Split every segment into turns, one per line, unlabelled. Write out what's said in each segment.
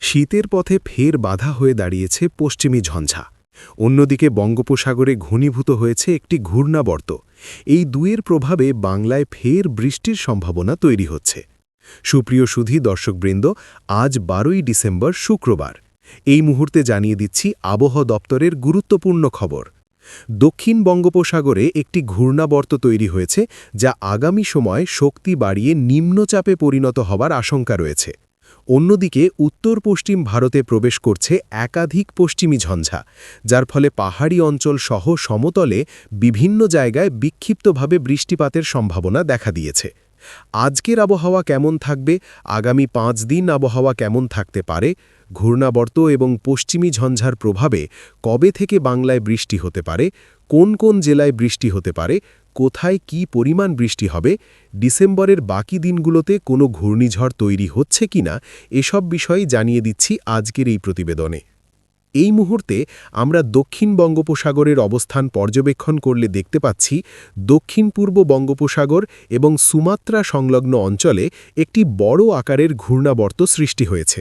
শীতের পথে ফের বাধা হয়ে দাঁড়িয়েছে পশ্চিমী ঝঞ্ঝা। অন্যদিকে বঙ্গোপসাগরে ঘনীভূত হয়েছে একটি ঘূর্ণাবর্ত। এই দুয়ের প্রভাবে বাংলায় ফের বৃষ্টির সম্ভাবনা তৈরি হচ্ছে। সুপ্রিয় সুধী দর্শকবৃন্দ, আজ বারোই ডিসেম্বর শুক্রবার। এই মুহূর্তে জানিয়ে দিচ্ছি আবহাওয়া দপ্তরের গুরুত্বপূর্ণ খবর। দক্ষিণ বঙ্গোপসাগরে একটি ঘূর্ণাবর্ত তৈরি হয়েছে যা আগামী সময় শক্তি বাড়িয়ে নিম্নচাপে পরিণত হবার আশঙ্কা রয়েছে। অন্যদিকে উত্তর পশ্চিম ভারতে প্রবেশ করছে একাধিক পশ্চিমী ঝঞ্ঝা, যার ফলে পাহাড়ি অঞ্চল সহ সমতলে বিভিন্ন জায়গায় বিক্ষিপ্তভাবে বৃষ্টিপাতের সম্ভাবনা দেখা দিয়েছে। আজকের আবহাওয়া কেমন থাকবে? আগামী পাঁচ দিন আবহাওয়া কেমন থাকতে পারে? ঘূর্ণাবর্ত এবং পশ্চিমী ঝঞ্ঝার প্রভাবে কবে থেকে বাংলায় বৃষ্টি হতে পারে? কোন কোন জেলায় বৃষ্টি হতে পারে? কোথায় কি পরিমাণ বৃষ্টি হবে, ডিসেম্বরের বাকি দিনগুলোতে কোনো ঘূর্ণিঝড় তৈরি হচ্ছে কিনা এসব বিষয়ে জানিয়ে দিচ্ছি আজকের এই প্রতিবেদনে। এই মুহূর্তে আমরা দক্ষিণ বঙ্গোপসাগরের অবস্থান পর্যবেক্ষণ করলে দেখতে পাচ্ছি, দক্ষিণ পূর্ব বঙ্গোপসাগর এবং সুমাত্রা সংলগ্ন অঞ্চলে একটি বড় আকারের ঘূর্ণাবর্ত সৃষ্টি হয়েছে।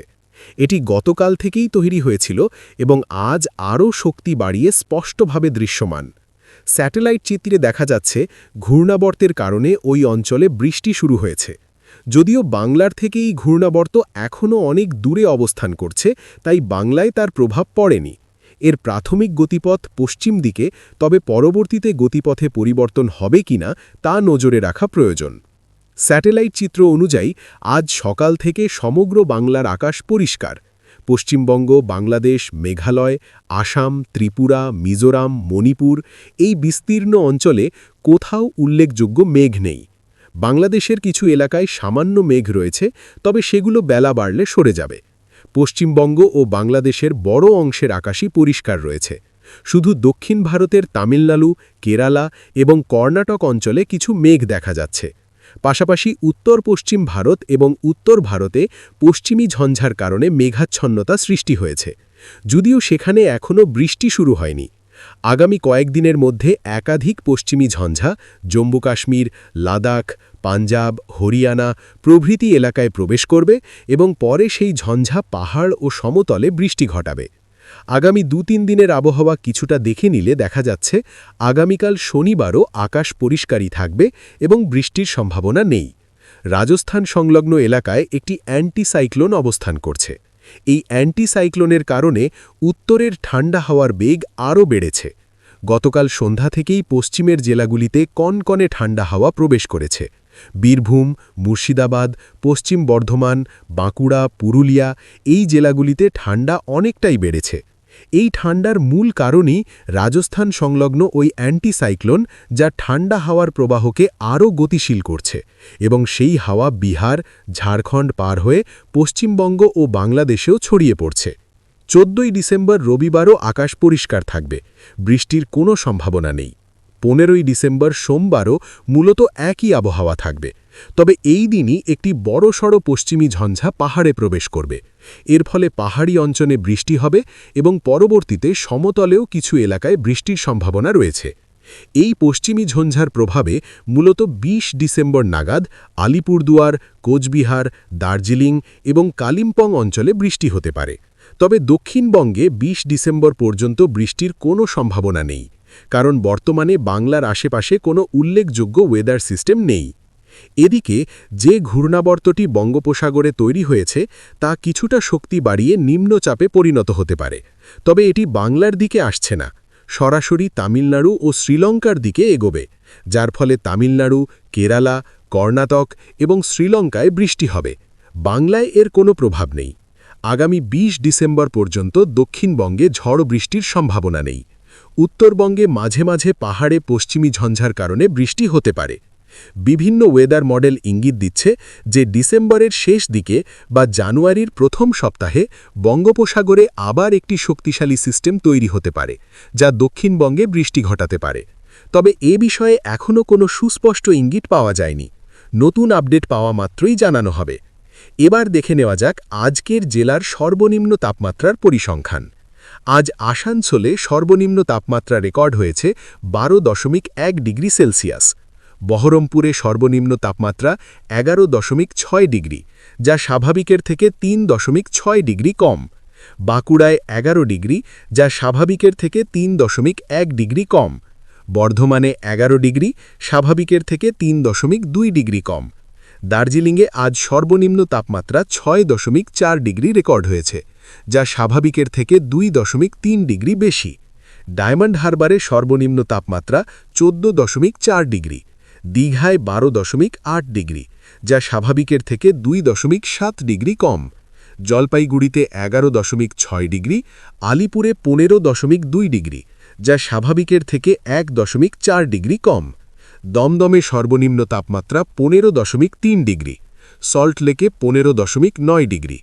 এটি গতকাল থেকেই তৈরি হয়েছিল এবং আজ আরও শক্তি বাড়িয়ে স্পষ্টভাবে দৃশ্যমান। স্যাটেলাইট চিত্রে দেখা যাচ্ছে ঘূর্ণাবর্তের কারণে ওই অঞ্চলে বৃষ্টি শুরু হয়েছে। যদিও বাংলার থেকে এই ঘূর্ণাবর্ত এখনও অনেক দূরে অবস্থান করছে, তাই বাংলায় তার প্রভাব পড়েনি। এর প্রাথমিক গতিপথ পশ্চিম দিকে, তবে পরবর্তীতে গতিপথে পরিবর্তন হবে কিনা তা নজরে রাখা প্রয়োজন। স্যাটেলাইট চিত্র অনুযায়ী, আজ সকাল থেকে সমগ্র বাংলার আকাশ পরিষ্কার। পশ্চিমবঙ্গ, বাংলাদেশ, মেঘালয়, আসাম, ত্রিপুরা, মিজোরাম, মণিপুর এই বিস্তীর্ণ অঞ্চলে কোথাও উল্লেখযোগ্য মেঘ নেই। বাংলাদেশের কিছু এলাকায় সামান্য মেঘ রয়েছে, তবে সেগুলো বেলা বাড়লে সরে যাবে। পশ্চিমবঙ্গ ও বাংলাদেশের বড় অংশের আকাশই পরিষ্কার রয়েছে। শুধু দক্ষিণ ভারতের তামিলনাড়ু, কেরালা এবং কর্ণাটক অঞ্চলে কিছু মেঘ দেখা যাচ্ছে। পাশাপাশি উত্তর পশ্চিম ভারত এবং উত্তর ভারতে পশ্চিমী ঝঞ্ঝার কারণে মেঘাচ্ছন্নতা সৃষ্টি হয়েছে। যদিও সেখানে এখনও বৃষ্টি শুরু হয়নি। আগামী কয়েকদিনের মধ্যে একাধিক পশ্চিমী ঝঞ্ঝা জম্মু কাশ্মীর, লাদাখ, পাঞ্জাব, হরিয়ানা প্রভৃতি এলাকায় প্রবেশ করবে এবং পরে সেই ঝঞ্ঝা পাহাড় ও সমতলে বৃষ্টি ঘটাবে। আগামী দু তিন দিনের আবহাওয়া কিছুটা দেখে নিলে দেখা যাচ্ছে, আগামীকাল শনিবারও আকাশ পরিষ্কারই থাকবে এবং বৃষ্টির সম্ভাবনা নেই। রাজস্থান সংলগ্ন এলাকায় একটি অ্যান্টিসাইক্লোন অবস্থান করছে। এই অ্যান্টিসাইক্লোনের কারণে উত্তরের ঠান্ডা হওয়ার বেগ আরও বেড়েছে। গতকাল সন্ধ্যা থেকেই পশ্চিমের জেলাগুলিতে কনকনে ঠান্ডা হাওয়া প্রবেশ করেছে। বীরভূম, মুর্শিদাবাদ, পশ্চিম বর্ধমান, বাঁকুড়া, পুরুলিয়া এই জেলাগুলিতে ঠান্ডা অনেকটাই বেড়েছে। এই ঠান্ডার মূল কারণই রাজস্থান সংলগ্ন ওই অ্যান্টিসাইক্লোন যা ঠান্ডা হাওয়ার প্রবাহকে আরও গতিশীল করছে এবং সেই হাওয়া বিহার, ঝাড়খণ্ড পার হয়ে পশ্চিমবঙ্গ ও বাংলাদেশেও ছড়িয়ে পড়ছে। চোদ্দই ডিসেম্বর রবিবারও আকাশ পরিষ্কার থাকবে, বৃষ্টির কোনো সম্ভাবনা নেই। পনেরোই ডিসেম্বর সোমবারও মূলত একই আবহাওয়া থাকবে তবে এই দিনই একটি বড়সড় পশ্চিমী ঝঞ্ঝা পাহাড়ে প্রবেশ করবে। এর ফলে পাহাড়ি অঞ্চলে বৃষ্টি হবে এবং পরবর্তীতে সমতলেও কিছু এলাকায় বৃষ্টির সম্ভাবনা রয়েছে। এই পশ্চিমী ঝঞ্ঝার প্রভাবে মূলত ২০ ডিসেম্বর নাগাদ আলিপুরদুয়ার, কোচবিহার, দার্জিলিং এবং কালিম্পং অঞ্চলে বৃষ্টি হতে পারে। তবে দক্ষিণবঙ্গে ২০ ডিসেম্বর পর্যন্ত বৃষ্টির কোনো সম্ভাবনা নেই। কারণ বর্তমানে বাংলার আশেপাশে কোনো উল্লেখযোগ্য ওয়েদার সিস্টেম নেই। এদিকে যে ঘূর্ণাবর্তটি বঙ্গোপসাগরে তৈরি হয়েছে, তা কিছুটা শক্তি বাড়িয়ে নিম্নচাপে পরিণত হতে পারে। তবে এটি বাংলার দিকে আসছে না, সরাসরি তামিলনাড়ু ও শ্রীলঙ্কার দিকে এগোবে, যার ফলে তামিলনাড়ু, কেরালা, কর্ণাটক এবং শ্রীলঙ্কায় বৃষ্টি হবে। বাংলায় এর কোনো প্রভাব নেই। আগামী ২০ ডিসেম্বর পর্যন্ত দক্ষিণবঙ্গে ঝড় বৃষ্টির সম্ভাবনা নেই। উত্তরবঙ্গে মাঝে মাঝে পাহাড়ে পশ্চিমী ঝঞ্ঝার কারণে বৃষ্টি হতে পারে। বিভিন্ন ওয়েদার মডেল ইঙ্গিত দিচ্ছে যে ডিসেম্বরের শেষ দিকে বা জানুয়ারির প্রথম সপ্তাহে বঙ্গোপসাগরে আবার একটি শক্তিশালী সিস্টেম তৈরি হতে পারে, যা দক্ষিণবঙ্গে বৃষ্টি ঘটাতে পারে। তবে এ বিষয়ে এখনও কোনো সুস্পষ্ট ইঙ্গিত পাওয়া যায়নি। নতুন আপডেট পাওয়া মাত্রই জানানো হবে। এবার দেখে নেওয়া যাক আজকের জেলার সর্বনিম্ন তাপমাত্রার পরিসংখ্যান। আজ আসানসোলে সর্বনিম্ন তাপমাত্রা রেকর্ড হয়েছে বারো দশমিক এক ডিগ্রি সেলসিয়াস। বহরমপুরে সর্বনিম্ন তাপমাত্রা এগারো দশমিক ছয় ডিগ্রি, যা স্বাভাবিকের থেকে তিন দশমিক ছয় ডিগ্রি কম। বাঁকুড়ায় এগারো ডিগ্রি, যা স্বাভাবিকের থেকে তিন দশমিক এক ডিগ্রি কম। বর্ধমানে এগারো ডিগ্রি, স্বাভাবিকের থেকে তিন দশমিক দুই ডিগ্রি কম। দার্জিলিংয়ে আজ সর্বনিম্ন তাপমাত্রা ছয় দশমিক চার ডিগ্রি রেকর্ড হয়েছে, যা স্বাভাবিকের থেকে দুই দশমিক তিন ডিগ্রি বেশি। ডায়মন্ড হারবারে সর্বনিম্ন তাপমাত্রা চোদ্দ দশমিক চার ডিগ্রি দীঘায় বারো দশমিক আট ডিগ্রি, যা স্বাভাবিকের থেকে দুই দশমিক সাত ডিগ্রি কম। জলপাইগুড়িতে এগারো দশমিক ছয় ডিগ্রি, আলিপুরে পনেরো দশমিক দুই ডিগ্রি, যা স্বাভাবিকের থেকে এক দশমিক চার ডিগ্রি কম। দমদমে সর্বনিম্ন তাপমাত্রা পনেরো দশমিক তিন ডিগ্রি সল্টলেকে পনেরো দশমিক নয় ডিগ্রি,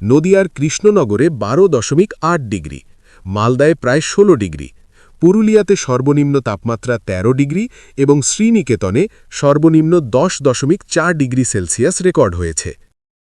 নদিয়ার কৃষ্ণনগরে বারো দশমিক আট ডিগ্রি, মালদায় প্রায় ষোলো ডিগ্রি পুরুলিয়াতে সর্বনিম্ন তাপমাত্রা ১৩ ডিগ্রি এবং শ্রীনিকেতনে সর্বনিম্ন দশ দশমিক চার ডিগ্রি সেলসিয়াস রেকর্ড হয়েছে।